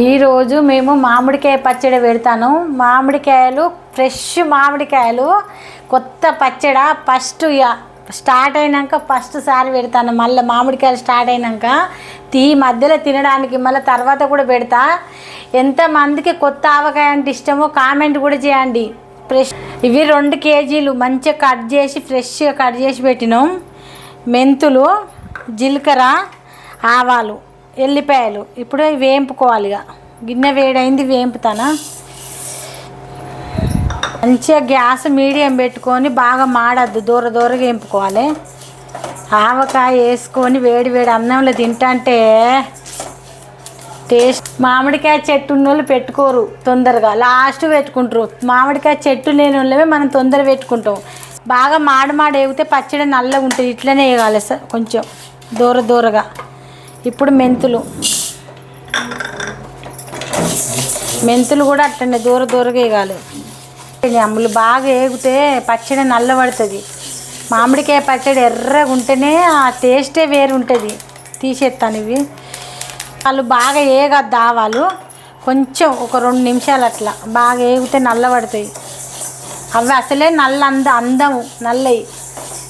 ఈరోజు మేము మామిడికాయ పచ్చడి పెడతాను. మామిడికాయలు ఫ్రెష్ మామిడికాయలు కొత్త పచ్చడి ఫస్ట్ ఇక స్టార్ట్ అయినాక ఫస్ట్ సారి పెడతాను. మళ్ళీ మామిడికాయలు స్టార్ట్ అయినాక తీ మధ్యలో తినడానికి మళ్ళీ తర్వాత కూడా పెడతా. ఎంతమందికి కొత్త ఆవకాయ అంటే ఇష్టమో కామెంట్ కూడా చేయండి. ఫ్రెష్ ఇవి రెండు కేజీలు మంచిగా కట్ చేసి ఫ్రెష్గా కట్ చేసి పెట్టినాం. మెంతులు జీలకర్ర ఆవాలు. ఎల్లిపాయలు. ఇప్పుడు వేయింపుకోవాలి వేంపుకోవాలి ఇక గిన్నె వేడైంది వేంపుతానా? మంచిగా గ్యాస్ మీడియం పెట్టుకొని బాగా మాడద్దు దూర దూరగా వేంపుకోవాలి. ఆవకాయ వేసుకొని వేడి వేడి అన్నంలో తింటంటే టేస్ట్ మామిడికాయ చెట్టు ఉన్న వాళ్ళు పెట్టుకోరు తొందరగా. లాస్ట్ పెట్టుకుంటారు. మామిడికాయ చెట్టు లేని వాళ్ళమే మనం తొందర పెట్టుకుంటాం. బాగా మాడ మాడ వేగితే పచ్చడి నల్లగా ఉంటుంది. ఇట్లనే వేయాలి సార్ కొంచెం దూర దూరగా. ఇప్పుడు మెంతులు. మెంతులు కూడా అట్టండి దూర దూరగా వేయాలి అమ్ములు బాగా వేగితే పచ్చడి నల్లబడుతుంది. మామిడికాయ పచ్చడి ఎర్రగా ఉంటేనే ఆ టేస్టే వేరు ఉంటుంది. తీసేస్తాను ఇవి. వాళ్ళు బాగా వేయగద్దు ఆవాలు కొంచెం ఒక రెండు నిమిషాలు అట్లా. బాగా వేగితే నల్లబడతాయి. అవి అసలే నల్ల అంద అందము. నల్లయి.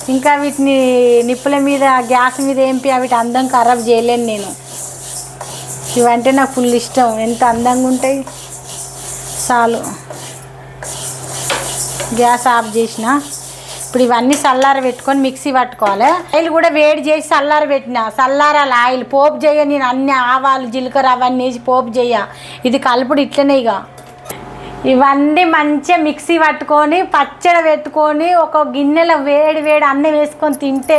ఇంకా వీటిని నిప్పుల మీద గ్యాస్ మీద ఏంపి వీటి అందం ఖరాబ్ చేయలేను నేను. ఇవంటే నాకు ఫుల్ ఇష్టం. ఎంత అందంగా ఉంటాయి? చాలు. గ్యాస్ ఆఫ్ చేసిన. ఇప్పుడు ఇవన్నీ చల్లార పెట్టుకొని మిక్సీ పట్టుకోవాలి. ఆయిల్ కూడా వేడి చేసి చల్లార పెట్టిన. చల్లారాలి ఆయిల్ పోపు చేయ నేను అన్ని ఆవాలు జీలకర్ర అవన్నీ వేసి పోపు చేయ. ఇది కలుపుడు ఇట్లనే ఇక ఇవన్నీ మంచిగా మిక్సీ పట్టుకొని పచ్చడి పెట్టుకొని ఒక గిన్నెలో వేడి వేడి అన్నం వేసుకొని తింటే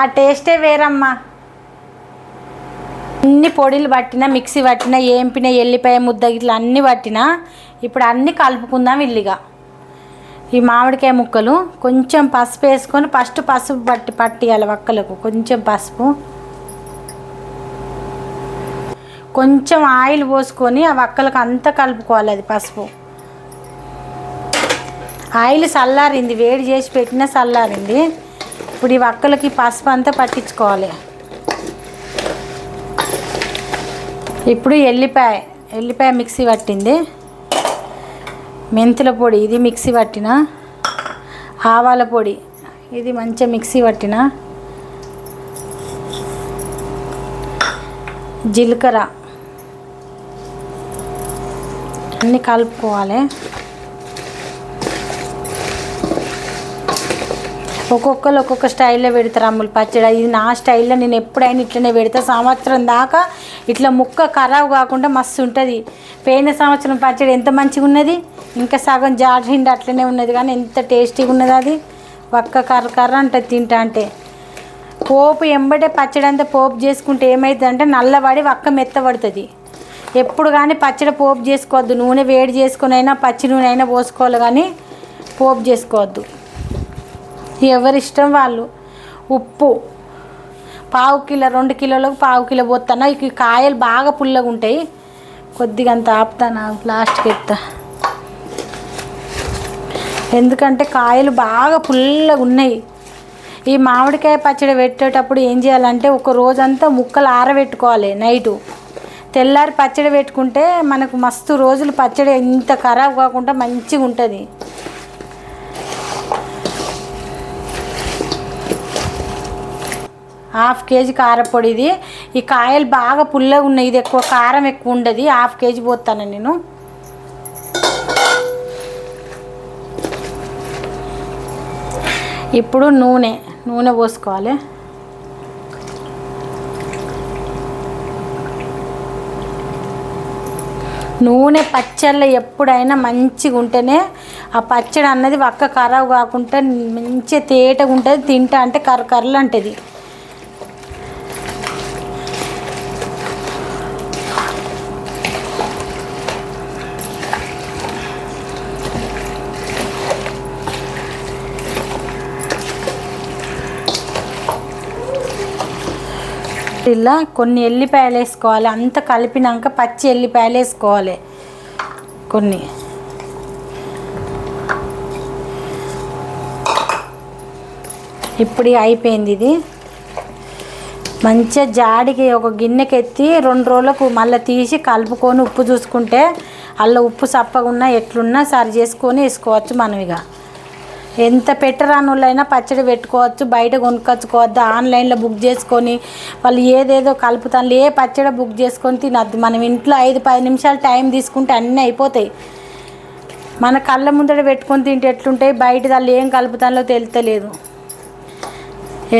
ఆ టేస్టే వేరమ్మా. అన్ని పొడిలు పట్టిన మిక్సీ పట్టిన ఏంపిన ఎల్లిపాయ ముద్ద ఇట్లా అన్నీ పట్టిన ఇప్పుడు అన్నీ కలుపుకుందాం ఇల్లిగా. ఈ మామిడికాయ ముక్కలు కొంచెం పసుపు వేసుకొని ఫస్ట్ పసుపు పట్టి పట్టియాలి వక్కలకు కొంచెం పసుపు. కొంచెం ఆయిల్ పోసుకొని ఆ వక్కలకు అంతా కలుపుకోవాలి అది పసుపు. ఆయిల్ చల్లారింది వేడి చేసి పెట్టినా చల్లారింది. ఇప్పుడు ఈ వక్కలకి పసుపు అంతా పట్టించుకోవాలి. ఇప్పుడు ఎల్లిపాయ ఎల్లిపాయ మిక్సీ పట్టింది. మెంతుల పొడి ఇది మిక్సీ పట్టిన. ఆవాల పొడి ఇది మంచిగా మిక్సీ పట్టిన. జీలకర్ర అన్నీ కలుపుకోవాలి. ఒక్కొక్కరు ఒక్కొక్క స్టైల్లో పెడతారు అమ్ములు పచ్చడి. ఇది నా స్టైల్లో నేను ఎప్పుడైనా ఇట్లనే పెడతా. సంవత్సరం దాకా ఇట్లా ముక్క ఖరాబ్ కాకుండా మస్తు ఉంటుంది. పోయిన సంవత్సరం పచ్చడి ఎంత మంచిగా ఉన్నది? ఇంకా సగం జాడిండి అట్లనే ఉన్నది కానీ ఎంత టేస్టీగా ఉన్నది అది? ఒక్క కర్ర కర్ర అంటది తింటా అంటే. పోపు ఎంబటే పచ్చడి అంతా పోపు చేసుకుంటే ఏమవుతుందంటే నల్లబడి వక్క మెత్తబడుతుంది. ఎప్పుడు కానీ పచ్చడి పోపు చేసుకోవద్దు. నూనె వేడి చేసుకుని అయినా పచ్చి నూనె అయినా పోసుకోవాలి కానీ పోపు చేసుకోవద్దు. ఎవరి ఇష్టం వాళ్ళు. ఉప్పు. పావు కిలో రెండు కిలోలకు పావు కిలో పోతాను ఇక ఈ కాయలు బాగా పుల్లగా ఉంటాయి. కొద్దిగా అంత ఆపుతాను లాస్ట్కి ఎత్తా. ఎందుకంటే కాయలు బాగా పుల్లగా ఉన్నాయి. ఈ మామిడికాయ పచ్చడి పెట్టేటప్పుడు ఏం చేయాలంటే ఒక రోజంతా ముక్కలు ఆరబెట్టుకోవాలి నైటు. తెల్లారి పచ్చడి పెట్టుకుంటే మనకు మస్తు రోజులు పచ్చడి ఇంత ఖరాబ్ కాకుండా మంచిగా ఉంటుంది. హాఫ్ కేజీ కారపొడి ఇది. ఈ కాయలు బాగా పుల్లగా ఉన్నాయి. ఇది ఎక్కువ కారం ఎక్కువ ఉండదు. హాఫ్ కేజీ పోతాను నేను. ఇప్పుడు నూనె నూనె పోసుకోవాలి. నూనె పచ్చళ్ళు ఎప్పుడైనా మంచిగా ఉంటేనే ఆ పచ్చడి అన్నది ఒక్క ఖరాబ్ కాకుండా మంచిగా తేటగా ఉంటుంది తింటా అంటే కర్ర కర్రలు అంటది. ఇలా కొన్ని ఎల్లిపాయలు వేసుకోవాలి. అంత కలిపినాక పచ్చి ఎల్లిపాయలు వేసుకోవాలి. కొన్ని. ఇప్పుడు అయిపోయింది ఇది. మంచిగా జాడికి ఒక గిన్నెకి ఎత్తి రెండు రోజులకు మళ్ళీ తీసి కలుపుకొని ఉప్పు చూసుకుంటే అల్ల ఉప్పు సప్పగా ఉన్నా ఎట్లున్నా సరి చేసుకొని వేసుకోవచ్చు మనం ఇక ఎంత పెట్టరానులైనా పచ్చడి పెట్టుకోవచ్చు బయట కొనుక్కొచ్చుకోవద్దు ఆన్లైన్లో బుక్ చేసుకొని వాళ్ళు ఏదేదో కలుపుతాను ఏ పచ్చడి బుక్ చేసుకొని తినద్దు. మనం ఇంట్లో ఐదు పది నిమిషాలు టైం తీసుకుంటే అన్నీ అయిపోతాయి. మన కళ్ళ ముందర పెట్టుకొని తింటే ఎట్లుంటాయి? బయట వాళ్ళు ఏం కలుపుతానో తెలుతలేదు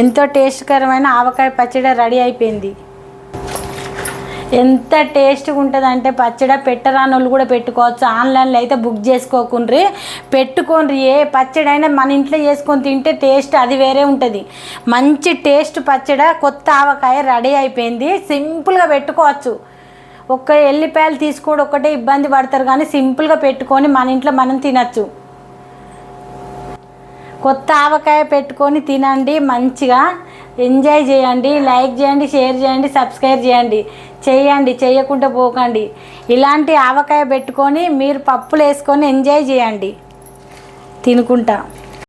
ఎంతో టేస్ట్కరమైన ఆవకాయ పచ్చడి రెడీ అయిపోయింది. ఎంత టేస్ట్గా ఉంటుంది అంటే పచ్చడి పెట్టరాని వాళ్ళు కూడా పెట్టుకోవచ్చు. ఆన్లైన్లో అయితే బుక్ చేసుకోకుండ్రి. పెట్టుకోండి ఏ పచ్చడి అయినా మన ఇంట్లో చేసుకొని తింటే టేస్ట్ అది వేరే ఉంటుంది. మంచి టేస్ట్ పచ్చడ కొత్త ఆవకాయ రెడీ అయిపోయింది. సింపుల్గా పెట్టుకోవచ్చు. ఒక్క ఎల్లిపాయలు తీసుకోవడం ఒకటే ఇబ్బంది పడతారు కానీ సింపుల్గా పెట్టుకొని మన ఇంట్లో మనం తినచ్చు. కొత్త ఆవకాయ పెట్టుకొని తినండి మంచిగా ఎంజాయ్ చేయండి లైక్ చేయండి షేర్ చేయండి సబ్స్క్రైబ్ చేయండి. చేయండి చేయకుండా పోకండి. ఇలాంటి ఆవకాయ పెట్టుకొని మీరు పప్పులు వేసుకొని ఎంజాయ్ చేయండి. తినుకుంటా.